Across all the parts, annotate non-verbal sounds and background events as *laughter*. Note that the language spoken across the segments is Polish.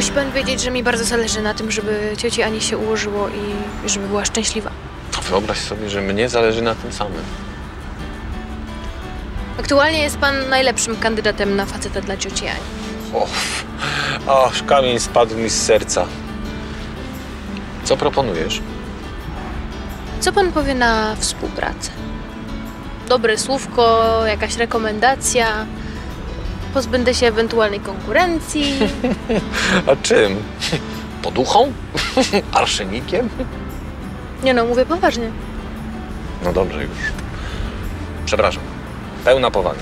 Musi pan wiedzieć, że mi bardzo zależy na tym, żeby cioci Ani się ułożyło i żeby była szczęśliwa. Wyobraź sobie, że mnie zależy na tym samym. Aktualnie jest pan najlepszym kandydatem na faceta dla cioci Ani. O, aż kamień spadł mi z serca. Co proponujesz? Co pan powie na współpracę? Dobre słówko, jakaś rekomendacja, pozbędę się ewentualnej konkurencji. *laughs* A czym? Poduchą? *laughs* Arszenikiem? Nie no, mówię poważnie. No dobrze już. Przepraszam. Pełna powaga.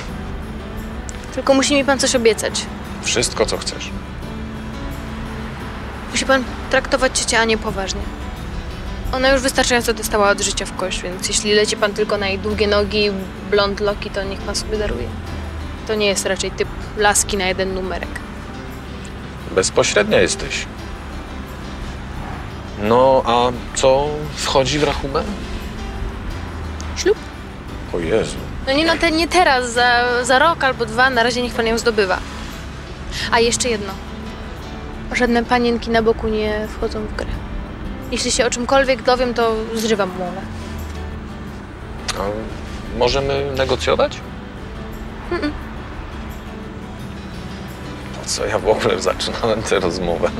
Tylko musi mi pan coś obiecać. Wszystko, co chcesz. Musi pan traktować ciocię Anię poważnie. Ona już wystarczająco dostała od życia w kość, więc jeśli leci pan tylko na jej długie nogi, blond loki, to niech pan sobie daruje. To nie jest raczej typ laski na jeden numerek. Bezpośrednia jesteś. No, a co wchodzi w rachubę? Ślub? O Jezu. No nie, no te, nie teraz, za, za rok albo dwa, na razie niech pan ją zdobywa. A jeszcze jedno. Żadne panienki na boku nie wchodzą w grę. Jeśli się o czymkolwiek dowiem, to zrywam umowę. A możemy negocjować? Po co ja w ogóle zaczynałem tę rozmowę?